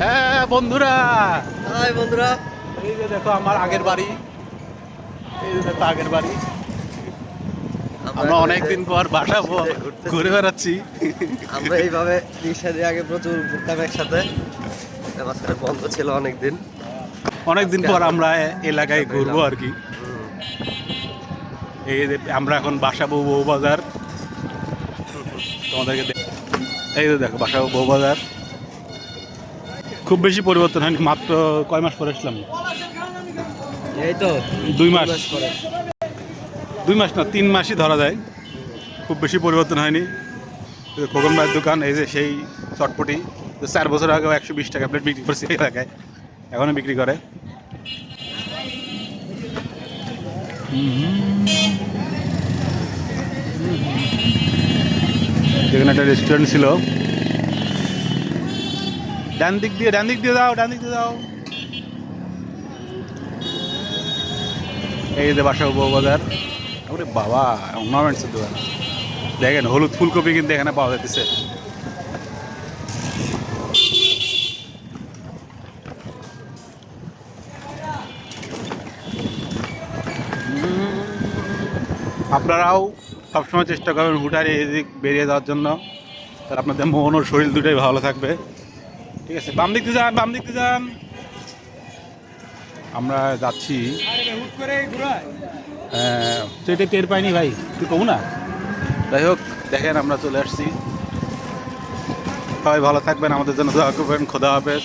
হ্যাঁ বন্ধুরা। হাই বন্ধুরা। এই যে দেখো আমার আগের বাড়ি। এই যে দেখো আগের বাড়ি। আমরা অনেকদিন পর বাসা ঘুরে বেড়াচ্ছি। আমরা এইভাবে রিক্সা দিয়ে আগে প্রচুর ঘুরতাম একসাথে। মাঝখানে বন্ধ ছিল অনেকদিন। অনেকদিন পর আমরা এলাকায় ঘুরবো আর কি। এই যে আমরা এখন বাসাবো বউ বাজার। তোমাদেরকে এই যে দেখো বাসাবো বউ বাজার। খুব বেশি পরিবর্তন হয়নি মাত্র কয় মাস পরে আসলাম? এই তো দুই মাস। দুই মাস না তিন মাসই ধরা যায়। খুব বেশি পরিবর্তন হয়নি। খোকন ভাইয়ের দোকান এই যে সেই চটপটি চার বছর আগেও একশো বিশ টাকা প্লেট বিক্রি করছে এই এলাকায়। এখনও বিক্রি করে। যেখানে একটা রেস্টুরেন্ট ছিল ডান দিক দিয়ে, ডান দিক দিয়ে দাও, ডান দিক দিয়ে দাও। এই যে বাসা বউ বাজার ওরে বাবা অর্নামেন্টসের দোকান। দেখেন, হলুদ ফুলকপি কিন্তু এখানে পাওয়া যাচ্ছে আপনারাও সবসময় চেষ্টা করবেন হুটারে এদিক বেরিয়ে যাওয়ার জন্য। তাহলে আপনাদের মন ও শরীর দুটোই ভালো থাকবে। ঠিক আছে বাম দিকতে যান বাম দিকতে যান। আমরা যাচ্ছি। হ্যাঁ, তো টের পাইনি ভাই তুই কবু না? যাই হোক দেখেন আমরা চলে আসছি। সবাই ভালো থাকবেন আমাদের জন্য দোয়া করবেন খোদা হাফেজ।